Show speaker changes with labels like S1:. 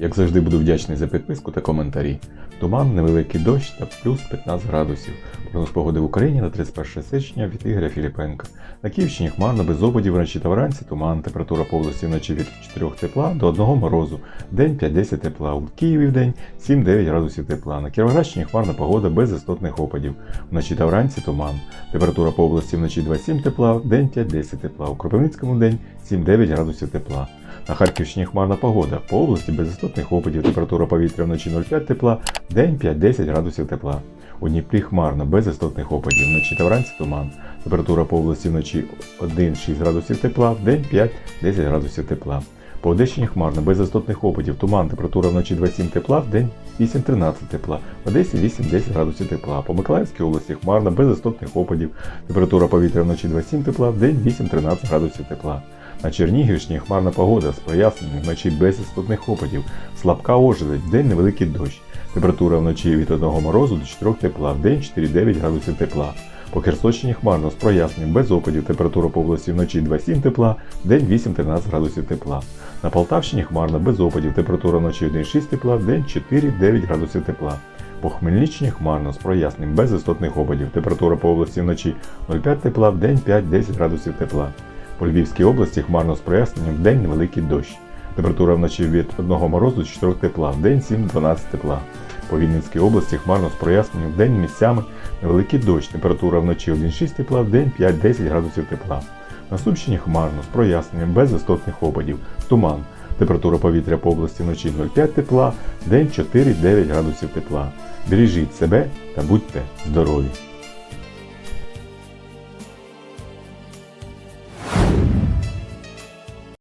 S1: Як завжди буду вдячний за підписку та коментарі. Туман, невеликий дощ та плюс 15 градусів. Прогноз погоди в Україні на 31 січня від Ігоря Філіпенка. На Київщині хмарно без опадів вночі та вранці туман. Температура по області вночі від 4 тепла до 1 морозу. День 5-10 тепла. У Києві в день 7-9 градусів тепла. На Кіровоградщині хмарна погода без істотних опадів. Вночі та вранці туман. Температура по області вночі 2-7 тепла, день 5-10 тепла. У Кропивницькому день 7-9 градусів тепла. На Харківщині хмарна погода. По області без істотних опадів. Температура повітря вночі 0,5 тепла, день 5-10 градусів тепла. У Дніпрі хмарно, без істотних опадів. Вночі та вранці туман. Температура по області вночі 1-6 градусів тепла, в день 5-10 градусів тепла. По Одещині хмарно, без істотних опадів. Туман, температура вночі 2,7 тепла, в день 8-13 тепла. В Одесі 8-10 градусів тепла. По Миколаївській області хмарно, без істотних опадів. Температура повітря вночі 2,7 тепла, в день 8-13 градусів тепла. На Чернігівщині хмарна погода з проясненням вночі без істотних опадів. Слабка ожеледь, в день невеликий дощ. Температура вночі від 1 морозу до 4 тепла, в день 4-9 градусів тепла. По Херсонщині хмарно з проясненням без опадів. Температура по області вночі 2,7 тепла, в день 8-13 градусів тепла. На Полтавщині хмарно без опадів. Температура вночі 1,6 тепла, в день 4-9 градусів тепла. По Хмельниччині хмарно з проясненням без істотних опадів. Температура по області вночі 0,5 тепла, в день 5-10 градусів тепла. По Львівській області хмарно з проясненням в день невеликий дощ. Температура вночі від 1 морозу 4 тепла, в день 7-12 тепла. По Вінницькій області хмарно з проясненням в день місцями невеликий дощ. Температура вночі 1,6 тепла, в день 5-10 градусів тепла. На Сумщині хмарно з проясненням без істотних опадів. Туман. Температура повітря по області вночі 0,5 тепла, день 4-9 градусів тепла. Бережіть себе та будьте здорові!